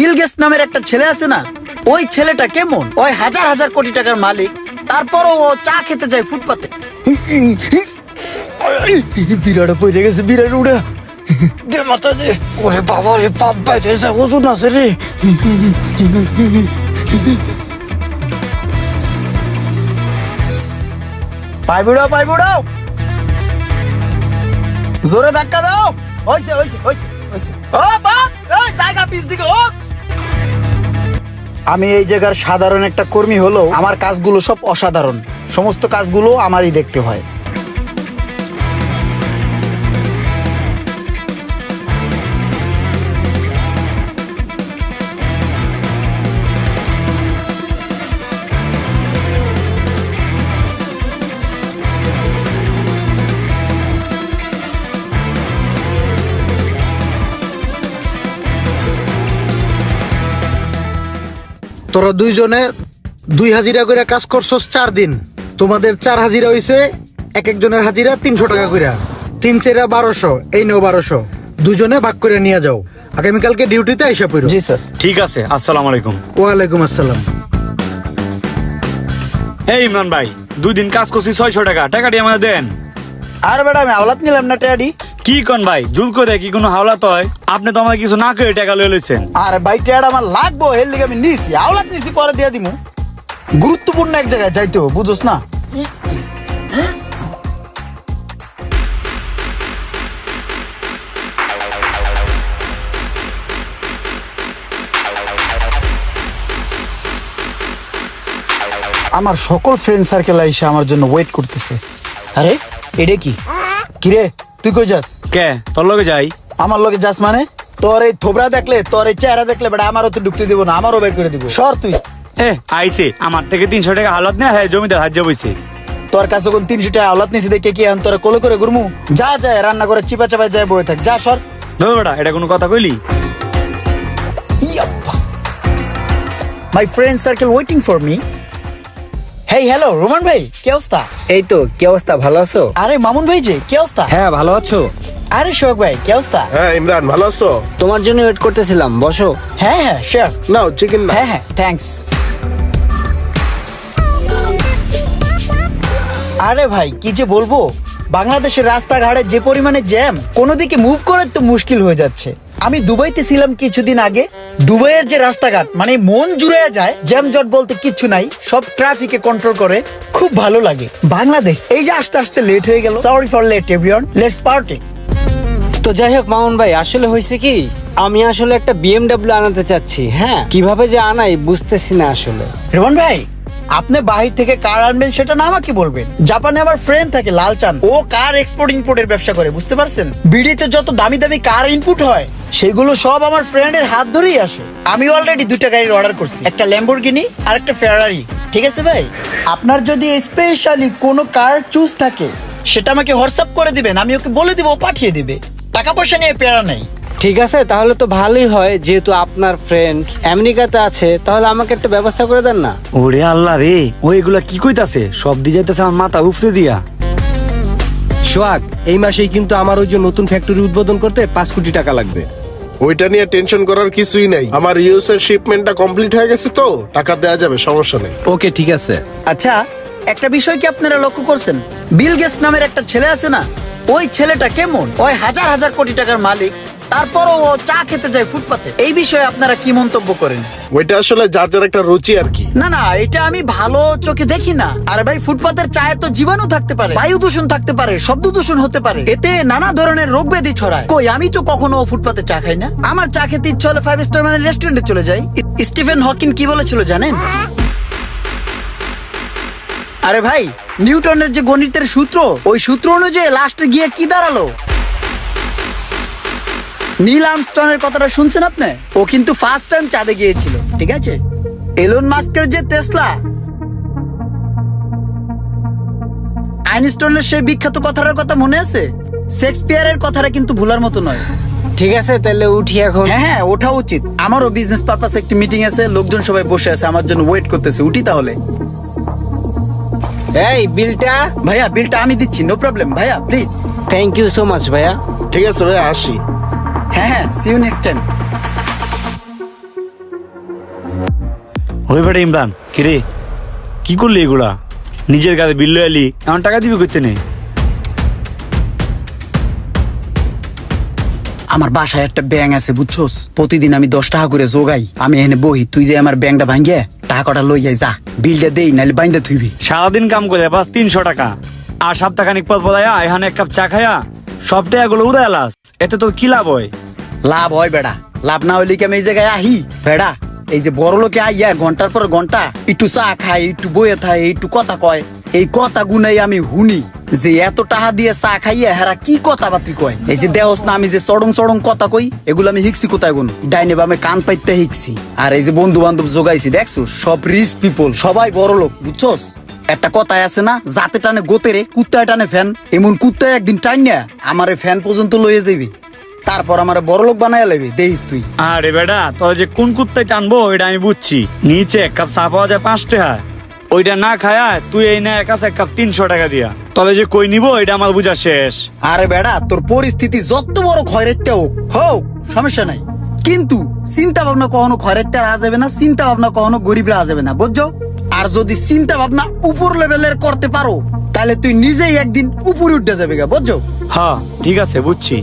Bill Gates নামের একটা ছেলে আছে না ওই ছেলেটা কেমন? ওই হাজার হাজার কোটি টাকার মালিক তারপরও ও চা খেতে যায় ফুটপাতে। বিরাট পড়ে গেছে বিরাট উড়া দে মাথা দে। ওরে বাবা রে পাপ বাইরে যা ওজন আছে রে। পাই বুড়াও পাই বুড়াও। জোরে ধাক্কা দাও। হইছে হইছে হইছে হইছে। ও এই জায়গা পিছ দিকে ও। আমি এই জায়গার সাধারণ একটা কর্মী হলেও আমার কাজগুলো সব অসাধারণ। সমস্ত কাজগুলো আমারই দেখতে হয়। তোরা দুইজনে দুই হাজিরা করে কাজ করছস চার দিন। তোমাদের চার হাজিরা হইছে এক একজনের হাজিরা তিনশো টাকা করে তিন চেরা বারোশো এই নেও বারোশো। দুজনে ভাগ করে নিয়ে যাও। আগামীকালকে ডিউটিতে আইসা পড়ো। জি স্যার। ঠিক আছে আসসালামু আলাইকুম। ওয়ালাইকুম আসসালাম। এই ইমরান ভাই দুই দিন কাজ করছি ছয়শো টাকা। টাকাটি আমাদের দেন। আর বেটা আমি আওলাত নিলাম না টেয়াডি? কি কন ভাই? জুল করে কি কোনো হাওলাত হয়? আপনি তো আমাকে কিছু না করে টাকা লয়ে লইছেন। আর ভাই টেয়াড আমার লাগবো এর লিগে আমি নিছি। আওলাত নিছি পরে দিয়ে দিমু। গুরুত্বপূর্ণ এক জায়গায় যাইতে হবে, বুঝোস না? আমার সকল ফ্রেন্ড সার্কেল আইসা আমার জন্য ওয়েট করতেছে। আরে এটা কি? কিরে? তুই কই যাস? কে? তোর লগে যাই। আমার লগে যাস মানে? তোর এই থোবরা দেখলে তোর এই চেহারা দেখলে বেটা আমারও তো ঢুকতে দিব না আমারও বের করে দিব। সর তুই। এ আইছে। আমার থেকে তিনশো টাকা হালত নেই হ্যাঁ জমিতে হাজ্য বইছে। তোর কাছে কোন তিনশো টাকা আওলাত নিছি দেখে কি আন তোরা কোলে করে ঘুরমু? যা যায় রান্না করে চিপা চাপায় যায় বয়ে থাক। যা সর। ধর বেটা এটা কোনো কথা কইলি? My friend circle waiting for me hey hello Roman ভাই কি অবস্থা? এই তো কি অবস্থা ভালো আছো? আরে মামুন ভাই যে কি অবস্থা? হ্যাঁ ভালো আছো। আরে শোক ভাই কি অবস্থা? হ্যাঁ ইমরান ভালো আছো? তোমার জন্য ওয়েট করতেছিলাম বসো। হ্যাঁ হ্যাঁ শিওর নাও চিকেন না হ্যাঁ হ্যাঁ থ্যাঙ্কস আরে ভাই কি যে বলব? বাংলাদেশের রাস্তাঘাটে যে পরিমাণে জ্যাম কোনো দিকে মুভ করে তো মুশকিল হয়ে যাচ্ছে। আমি দুবাইতে ছিলাম কিছুদিন আগে। দুবাইয়ের যে রাস্তাঘাট মানে মন জুড়ে যায় জ্যাম জট বলতে কিচ্ছু নাই সব ট্রাফিকে কন্ট্রোল করে খুব ভালো লাগে। বাংলাদেশ এই যে আস্তে আস্তে লেট হয়ে গেল। Sorry for late everyone let's party তো যাই হোক মামুন ভাই আসলে হয়েছে কি আমি আসলে একটা বিএমডাব্লিউ আনাতে চাচ্ছি হ্যাঁ? কীভাবে যে আনাই বুঝতেছি না আসলে। রেমন ভাই আপনি বাহির থেকে কার আনবেন সেটা না আমাকে বলবেন। জাপানে আমার ফ্রেন্ড থাকে, লালচান। ও কার এক্সপোর্ট ইম্পোর্টের ব্যবসা করে, বুঝতে পারছেন? বিডিতে যত দামি দামি কার ইনপুট হয়, সেগুলো সব আমার ফ্রেন্ডের হাত ধরেই আসে। আমি অলরেডি দুইটা গাড়ির অর্ডার করছি। একটা ল্যাম্বরগিনি আর একটা ফেরারি ঠিক আছে ভাই? আপনার যদি স্পেশালি কোনো কার চুজ থাকে, সেটা আমাকে হোয়াটসঅ্যাপ করে দিবেন, আমি ওকে বলে দিব, ও পাঠিয়ে দিবে। টাকা পয়সা নিয়ে পেয়ারা নেই। ঠিক আছে? তাহলে তো ভালোই হয় যেহেতু আপনার ফ্রেন্ড আমেরিকাতে আছে তাহলে আমাকে একটা ব্যবস্থা করে দেন না? ওরে আল্লাহ রে ও এগুলা কি কইতাছে? সব দিয়ে যাইতেছে আমার মাথা উফতে দিয়া। সোহাগ এই মাসেই কিন্তু আমার ওই যে নতুন ফ্যাক্টরি উদ্বোধন করতে পাঁচ কোটি টাকা লাগবে। ওইটা নিয়ে টেনশন করার কিছুই নাই। আমার ইউএস এর শিপমেন্টটা কমপ্লিট হয়ে গেছে তো টাকা দেওয়া যাবে সমস্যা নেই। ওকে ঠিক আছে। আচ্ছা একটা বিষয় কি আপনারা লক্ষ্য করছেন? বিল গেটস নামের একটা ছেলে আছে না? ওই ছেলেটা কেমন? ওই হাজার হাজার কোটি টাকার মালিক তারপরও ও চা খেতে যায় ফুটপাতে। এই বিষয়ে আপনারা কি মন্তব্য করেন? ওইটা আসলে যার যার একটা রুচি আর কি। না না এটা আমি ভালো চোখে দেখি না। আরে ভাই ফুটপাতের চায়ে তো জীবাণু থাকতে পারে বায়ু দূষণ থাকতে পারে শব্দ দূষণ হতে পারে। এতে নানা ধরনের রোগ ব্যাধি ছড়ায়। কই আমি তো কখনো ফুটপাতে চা খাই না? আমার চা খেতে ইচ্ছা হলে ফাইভ স্টার মানে রেস্টুরেন্টে চলে যাই। স্টিফেন হকিন কি বলেছিল জানেন? আরে ভাই নিউটনের যে গণিতের সূত্র ওই সূত্র অনুযায়ী লাস্টে গিয়ে কি দাঁড়াল? নীল আর্মস্ট্রংয়ের কথাটা শুনছেন আপনি? ও কিন্তু ফার্স্ট টাইম চাঁদে গিয়েছিল ঠিক আছে? এলন মাস্কের যে টেসলা আইনস্টোনের সেই বিখ্যাত কথাটার কথা মনে আছে? শেক্সপিয়ারের কথাটা কিন্তু ভুলার মতো নয়। ঠিক আছে তাহলে উঠি এখন। হ্যাঁ হ্যাঁ ওঠা উচিত। আমারও বিজনেস পারপাসে একটি মিটিং আছে লোকজন সবাই বসে আছে আমার জন্য ওয়েট করতেছে উঠি তাহলে। এই বিলটা? ভাইয়া বিলটা আমি দিচ্ছি নো প্রবলেম ভাইয়া please thank you so much ভাইয়া। ঠিক আছে ভাইয়া আসি। হ্যাঁ হ্যাঁ সি ইউ নেক্সট টাইম ওই বেটা ইমরান কিরে কি করলি এগুলা? নিজের কাছে বিল্ল এলি এমন টাকা দিবি করতে নেই আমার বাসায় একটা ব্যাং আছে বুঝছোস? প্রতিদিন আমি দশ টাকা করে জোগাই আমি এনে বহি তুই যে আমার ব্যাংকটা ভাঙ্গে টাকাটা লই যাই যা। বিলটা দেই নাহলে বাইন্দা থুইবি। সারাদিন কাম করে বাস তিনশো টাকা। আর সপ্তাহখানিক পর পদায়া এখানে এক কাপ চা খায়া সব টাকাগুলো এতে তোর কি লাভ হয়? লাভ হয় বেড়া। লাভ না হইলে কি আমি এই জায়গায় আহি? বেড়া, এই যে বড় লোকে আইয়া ঘণ্টার পর ঘণ্টা একটু চা খায়, একটু বইয়ে একটু কথা কয়, এই কথা গুনাই আমি হুনি যে এত টাকা দিয়ে চা খাইয়া হেরা কি কথা বাতি কয়? এই যে দেহস না, আমি যে সড়ং সড়ং কথা কই, এগুলো আমি হিকছি কোথায় গুন? ডাইনে বামে কান পাইতে হিকছি আর এই যে বন্ধু বান্ধব জোগাইছি, দেখছ? সব রিচ পিপল সবাই বড় লোক, বুঝছস? একটা কথায় আছে না জাতে টানে গোতে রে কুত্তায় টানে ফ্যান। এমন কুত্তায় একদিন টাইন না আমারে ফ্যান পর্যন্ত লইয়ে যাবি তারপর আমার বড় লোক বানায় লেবি দেখিস তুই। আরে বেটা তোর যে কোন কুত্তায় টানবো এটা আমি বুঝছি। নিচে এক কাপ চা পাওয়া যায় পাঁচ টাকা ওইটা না খায়া তুই এই না কাছে এক কাপ তিনশো টাকা দিয়া। তবে যে কই নিবো এটা আমার বুঝা শেষ। আরে বেড়া তোর পরিস্থিতি যত বড় খয়রাইতে হোক হোক সমস্যা নাই। কিন্তু চিন্তা ভাবনা কখনো খয়রাইতে রাহা যাবে না চিন্তা ভাবনা কখনো গরিব রাহা যাবে না বুঝছ? আর যদি চিন্তা ভাবনা উপর লেভেলের করতে পারো, তাহলে তুই নিজেই একদিন উপরে উঠে যাবে গা, বুঝছ? হ্যাঁ ঠিক আছে, বুঝছি।